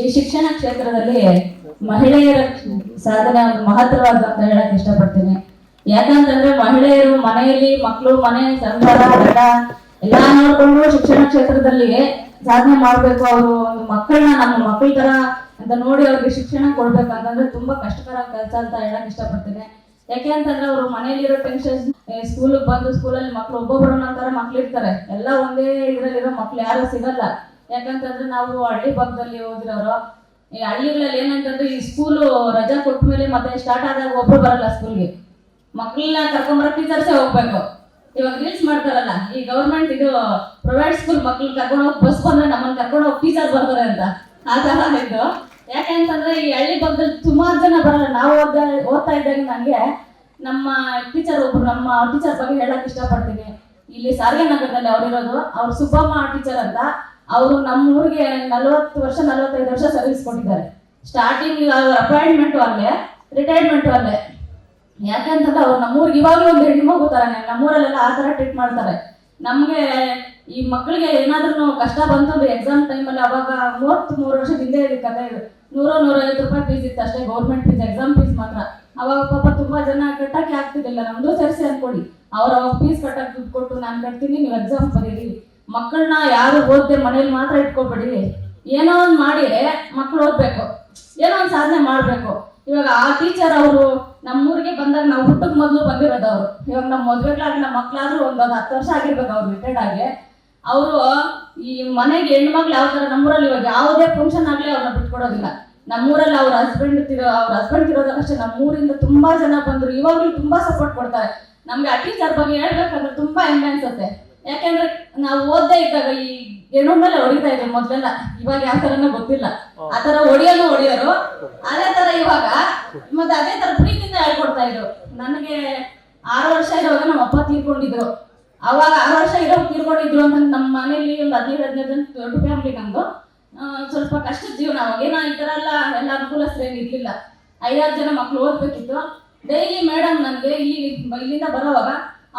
ಈ ಶಿಕ್ಷಣ ಕ್ಷೇತ್ರದಲ್ಲಿ ಮಹಿಳೆಯರ ಸಾಧನೆ ಒಂದು ಮಹತ್ವವಾದ ಅಂತ ಹೇಳಕ್ ಇಷ್ಟಪಡ್ತೀನಿ. ಯಾಕಂತಂದ್ರೆ ಮಹಿಳೆಯರು ಮನೆಯಲ್ಲಿ ಮಕ್ಕಳು ಮನೆ ಸಂಸಾರ, ಎಲ್ಲಾ ನೋಡ್ಕೊಂಡು ಶಿಕ್ಷಣ ಕ್ಷೇತ್ರದಲ್ಲಿ ಸಾಧನೆ ಮಾಡ್ಬೇಕು. ಅವರು ಒಂದು ಮಕ್ಕಳನ್ನ ನಮ್ಮ ಮಕ್ಕಳ ತರ ಅಂತ ನೋಡಿ ಅವ್ರಿಗೆ ಶಿಕ್ಷಣ ಕೊಡ್ಬೇಕು ಅಂತಂದ್ರೆ ತುಂಬಾ ಕಷ್ಟಕರ ಕೆಲಸ ಅಂತ ಹೇಳಕ್ ಇಷ್ಟಪಡ್ತೀನಿ. ಯಾಕೆ ಅಂತಂದ್ರೆ ಅವರು ಮನೆಯಲ್ಲಿರೋ ಟೆನ್ಷನ್ ಸ್ಕೂಲ್ ಬಂದು ಸ್ಕೂಲಲ್ಲಿ ಮಕ್ಳು ಒಬ್ಬೊಬ್ಬರು ನಂತರ ಮಕ್ಳು ಇರ್ತಾರೆ ಎಲ್ಲ ಒಂದೇ ಇದ್ರಲ್ಲಿರೋ ಮಕ್ಳು ಯಾರು ಸಿಗಲ್ಲ. ಯಾಕಂತಂದ್ರೆ ನಾವು ಹಳ್ಳಿ ಭಾಗದಲ್ಲಿ ಓದಿರೋರು, ಈ ಹಳ್ಳಿಗಳಲ್ಲಿ ಏನಂತಂದ್ರೆ ಈ ಸ್ಕೂಲು ರಜಾ ಕೊಟ್ಟ ಮೇಲೆ ಮತ್ತೆ ಸ್ಟಾರ್ಟ್ ಆದಾಗ ಒಬ್ರು ಬರಲ್ಲ ಸ್ಕೂಲ್ಗೆ ಮಕ್ಕಳನ್ನ ಕರ್ಕೊಂಡ್ಬರೋ ಟೀಚರ್ಸೇ ಹೋಗ್ಬೇಕು. ಇವಾಗ ರೀಲ್ಸ್ ಮಾಡ್ತಾರಲ್ಲ, ಈ ಗೌರ್ಮೆಂಟ್ ಇದು ಪ್ರೈವೇಟ್ ಸ್ಕೂಲ್ ಮಕ್ಳು ಕರ್ಕೊಂಡು ಹೋಗಿ ಬಸ್ ಬಂದ್ರೆ ನಮ್ಮನ್ನ ಕರ್ಕೊಂಡು ಹೋಗಿ ಟೀಚರ್ ಬರ್ತಾರೆ ಅಂತ. ಆ ತರ ಇದು. ಯಾಕೆ ಅಂತಂದ್ರೆ ಈ ಹಳ್ಳಿ ಭಾಗದಲ್ಲಿ ಸುಮಾರು ಜನ ಬರಲ್ಲ. ನಾವು ಓದ ಓದ್ತಾ ಇದ್ದಾಗ ನನಗೆ ನಮ್ಮ ಟೀಚರ್ ಒಬ್ರು, ನಮ್ಮ ಟೀಚರ್ ಬಗ್ಗೆ ಹೇಳಕ್ ಇಷ್ಟಪಡ್ತೀನಿ. ಇಲ್ಲಿ ಸಾರಿಗೆ ನಗರದಲ್ಲಿ ಅವರಿರೋದು ಅವ್ರು ಸುಬ್ಬಮ್ಮ ಟೀಚರ್ ಅಂತ ಅವರು ನಮ್ಮ ಊರಿಗೆ ನಲವತ್ತು ವರ್ಷ, ನಲವತ್ತೈದು ವರ್ಷ ಸರ್ವಿಸ್ ಕೊಟ್ಟಿದ್ದಾರೆ. ಸ್ಟಾರ್ಟಿಂಗ್ ಅಪಾಯಿಂಟ್ಮೆಂಟು ಅಲ್ಲೇ ರಿಟೈರ್ಮೆಂಟ್ ಅಲ್ಲೇ. ಯಾಕಂತಂದ್ರೆ ಅವ್ರು ನಮ್ಮೂರಿಗೆ ಇವಾಗಲೂ ಒಂದು ಹೆಣ್ಣು ಮಗು ಥರನೇ ನಮ್ಮೂರಲ್ಲೆಲ್ಲ ಆ ಥರ ಟ್ರೀಟ್ ಮಾಡ್ತಾರೆ. ನಮಗೆ ಈ ಮಕ್ಕಳಿಗೆ ಏನಾದ್ರೂ ಕಷ್ಟ ಬಂತು ಎಕ್ಸಾಮ್ ಟೈಮಲ್ಲಿ ಅವಾಗ ಮೂವತ್ತು, ಮೂರು ವರ್ಷ ಹಿಂದೆ ಇದೆ ಕತೆ ಇದು. ನೂರ, ನೂರೈವತ್ತು ರೂಪಾಯಿ ಫೀಸ್ ಇತ್ತು ಅಷ್ಟೇ ಗೌರ್ಮೆಂಟ್ ಫೀಸ್ ಎಕ್ಸಾಮ್ ಫೀಸ್ ಮಾತ್ರ. ಅವಾಗ ಪಾಪ ತುಂಬಾ ಜನ ಕಟ್ಟಕ್ಕೆ ಆಗ್ತಿದ್ದಿಲ್ಲ ನಮ್ದು ಸರಿಸಿ ಅನ್ಕೊಡಿ ಅವ್ರು ಅವ್ರ ಫೀಸ್ ಕಟ್ಟಕ್ಕೆ ದುಡ್ಡು ಕೊಟ್ಟು ನಾನು ಕಟ್ತೀನಿ, ನೀವು ಎಕ್ಸಾಮ್ ಬರೀರಿ. ಮಕ್ಕಳನ್ನ ಯಾರು ಓದ್ದೆ ಮನೇಲಿ ಮಾತ್ರ ಇಟ್ಕೊಬೇಡಿ ಏನೋ ಒಂದು ಮಾಡಿ ಮಕ್ಕಳು ಓದ್ಬೇಕು. ಏನೋ ಒಂದು ಸಾಧನೆ ಮಾಡಬೇಕು. ಇವಾಗ ಆ ಟೀಚರ್ ಅವರು ನಮ್ಮೂರಿಗೆ ಬಂದಾಗ ನಾವು ಹುಟ್ಟಕ್ ಮೊದಲು ಬಂದಿರೋದು ಅವರು ಇವಾಗ ನಮ್ಮ ಮದ್ವೆಗಳಾಗಿ ನಮ್ಮ ಮಕ್ಕಳಾದ್ರೂ ಒಂದು ಹತ್ತು ವರ್ಷ ಆಗಿರ್ಬೇಕು ಅವ್ರು ರಿಟೈರ್ಡ್ ಆಗಿ. ಅವರು, ಈ ಮನೆಗೆ ಹೆಣ್ಮಕ್ಳು ಯಾವ ಥರ ನಮ್ಮೂರಲ್ಲಿ ಇವಾಗ ಯಾವುದೇ ಫಂಕ್ಷನ್ ಆಗಲಿ ಅವ್ರನ್ನ ಬಿಟ್ಕೊಡೋದಿಲ್ಲ. ನಮ್ಮೂರಲ್ಲಿ ಅವ್ರ ಹಸ್ಬೆಂಡ್ ತಿರೋ, ಅವ್ರ ಹಸ್ಬೆಂಡ್ ತಿರೋದಕ್ಕಷ್ಟೇ ನಮ್ಮೂರಿಂದ ತುಂಬಾ ಜನ ಬಂದರು. ಇವಾಗಲೂ ತುಂಬಾ ಸಪೋರ್ಟ್ ಕೊಡ್ತಾರೆ. ನಮ್ಗೆ ಆ ಟೀಚರ್ ಬಗ್ಗೆ ಹೇಳ್ಬೇಕಂದ್ರೆ ತುಂಬಾ ಹೆಮ್ಮೆ ಅನ್ಸುತ್ತೆ. ಯಾಕೆಂದ್ರೆ ನಾವು ಓದ್ದೇ ಇದ್ದಾಗ ಈ ಏನೋ ಮೇಲೆ ಹೊಡಿತಾ ಇದ್ರು ಮೊದ್ಲೆಲ್ಲ. ಇವಾಗ ಯಾವ ತರನೇ ಗೊತ್ತಿಲ್ಲ. ಆ ತರ ಹೊಡಿಯೋನು ಹೊಡಿಯೋರು. ಅದೇ ತರ ಇವಾಗ ಮತ್ತೆ ಅದೇ ತರ ಪ್ರೀತಿಯಿಂದ ಹೇಳ್ಕೊಡ್ತಾ ಇದ್ರು. ನನಗೆ ಆರು ವರ್ಷ ಇರುವಾಗ ನಮ್ಮ ಅಪ್ಪ ತೀರ್ಕೊಂಡಿದ್ರು. ಅವಾಗ ಆರು ವರ್ಷ ಇರೋ ತೀರ್ಕೊಂಡಿದ್ರು ಅಂತ ನಮ್ಮ ಮನೇಲಿ ಒಂದು ಹದಿನೈದು ಹದಿನೈದು ಜನ ದೊಡ್ಡ ಫ್ಯಾಮಿಲಿ ನಮ್ದು. ಸ್ವಲ್ಪ ಕಷ್ಟದ ಜೀವನ ಅವಾಗ. ಏನೋ ಈ ತರ ಎಲ್ಲ ಎಲ್ಲ ಅನುಕೂಲ ಸರಿ ಇರ್ಲಿಲ್ಲ. ಐದಾರು ಜನ ಮಕ್ಳು ಓದ್ಬೇಕಿತ್ತು. ಡೈಲಿ ಮೇಡಮ್ ನನಗೆ ಈ ಇಲ್ಲಿಂದ ಬರೋವಾಗ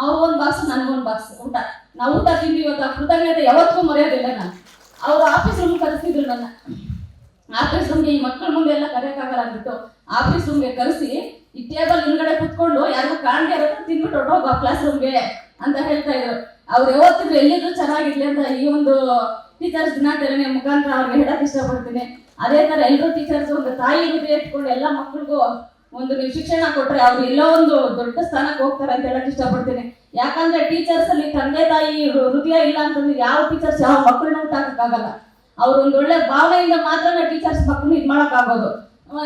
ಅವ್ರಿಗೊಂದು ಬಾಕ್ಸ್ ನನಗೊಂದು ಬಾಕ್ಸ್, ಊಟ. ನಾವು ಊಟ ತಿಂದು ಇವತ್ತು ಕೃತಜ್ಞತೆ ಯಾವತ್ತೂ ಮರೆಯೋದಿಲ್ಲ ನಾನು. ಅವರು ಆಫೀಸ್ ರೂಮ್ ಕರೆಸಿದ್ರು ನನ್ನ. ಆಫೀಸ್ ರೂಮ್ಗೆ ಈ ಮಕ್ಕಳ ಮುಂದೆ ಎಲ್ಲ ಕರೆಯೋಕ್ಕಾಗಲ್ಲ ಅಂದ್ಬಿಟ್ಟು ಆಫೀಸ್ ರೂಮ್ಗೆ ಕರೆಸಿ, ಈ ಟೇಬಲ್ ಹಿಂದ್ಗಡೆ ಕುತ್ಕೊಂಡು ಯಾರಿಗೂ ಕಾಣ್ಗೆ ಇರೋದು ತಿನ್ಬಿಟ್ಟು ಹೊರಟೋಗ ಕ್ಲಾಸ್ ರೂಮ್ಗೆ ಅಂತ ಹೇಳ್ತಾ ಇದ್ರು. ಅವ್ರು ಯಾವತ್ತಿದ್ರು ಎಲ್ಲಿದ್ರು ಚೆನ್ನಾಗಿರ್ಲಿ ಅಂತ ಈ ಒಂದು ಟೀಚರ್ಸ್ ದಿನಾಚರಣೆ ಮುಖಾಂತರ ಅವ್ರಿಗೆ ಹೇಳಕ್ ಇಷ್ಟಪಡ್ತೀನಿ. ಅದೇ ತರ ಎಲ್ಲರೂ ಟೀಚರ್ಸ್ ಒಂದು ತಾಯಿ ಇಟ್ಕೊಂಡು ಎಲ್ಲ ಮಕ್ಕಳಿಗೂ ಒಂದು ನೀವು ಶಿಕ್ಷಣ ಕೊಟ್ರೆ ಅವ್ರು ಎಲ್ಲೋ ಒಂದು ದೊಡ್ಡ ಸ್ಥಾನಕ್ಕೆ ಹೋಗ್ತಾರೆ ಅಂತ ಹೇಳಕ್ ಇಷ್ಟಪಡ್ತೀನಿ. ಯಾಕಂದ್ರೆ ಟೀಚರ್ಸ್ ಅಲ್ಲಿ ತಂದೆ ತಾಯಿ ಹೃದಯ ಇಲ್ಲ ಅಂತಂದ್ರೆ ಯಾವ ಟೀಚರ್ಸ್ ಯಾವ ಮಕ್ಕಳನ್ನ ಊಟಕ್ಕಾಗಲ್ಲ ಅವ್ರ ಒಂದು ಒಳ್ಳೆ ಭಾವನೆಯಿಂದ ಮಾತ್ರ ಟೀಚರ್ಸ್ ಮಕ್ಕಳು ಇದು ಮಾಡೋಕ್ಕಾಗೋದು.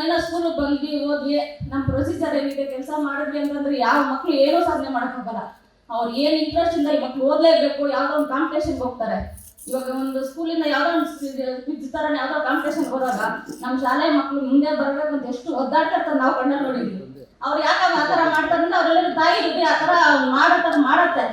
ಏನೋ ಸ್ಕೂಲಿಗೆ ಬಂದ್ವಿ ಹೋದ್ವಿ ನಮ್ಮ ಪ್ರೊಸೀಜರ್ ಏನಿದೆ, ಕೆಲಸ ಮಾಡಿದ್ವಿ ಅಂತಂದ್ರೆ ಯಾವ ಮಕ್ಕಳು ಏನೂ ಸಾಧನೆ ಮಾಡೋಕ್ಕಾಗಲ್ಲ. ಅವ್ರು ಏನು ಇಂಟ್ರೆಸ್ಟ್ ಇಂದ ಈ ಮಕ್ಕಳು ಓದಲೇಬೇಕು, ಯಾವುದೋ ಒಂದು ಕಾಂಪಿಟೇಷನ್ಗೆ ಹೋಗ್ತಾರೆ. ಇವಾಗ ಒಂದು ಸ್ಕೂಲಿಂದ ಯಾವುದೋ ಒಂದು ಕ್ವಿಜ್ ಥರ ಕಾಂಪಿಟೇಷನ್ ಹೋದಾಗ ನಮ್ಮ ಶಾಲೆ ಮಕ್ಕಳು ಮುಂದೆ ಬರಬೇಕು ಅಂತ ಎಷ್ಟು ಒದ್ದಾಡ್ತಾರ ನಾವು ಕಣ್ಣಲ್ಲಿ ನೋಡಿದ್ವಿ. ಅವ್ರು ಯಾಕ ಆ ಥರ ಮಾಡ್ತಾರೆ ಅಂದ್ರೆ ತಾಯಿ ಆ ಥರ ಮಾಡೋ ಥರ ಮಾಡತ್ತೆ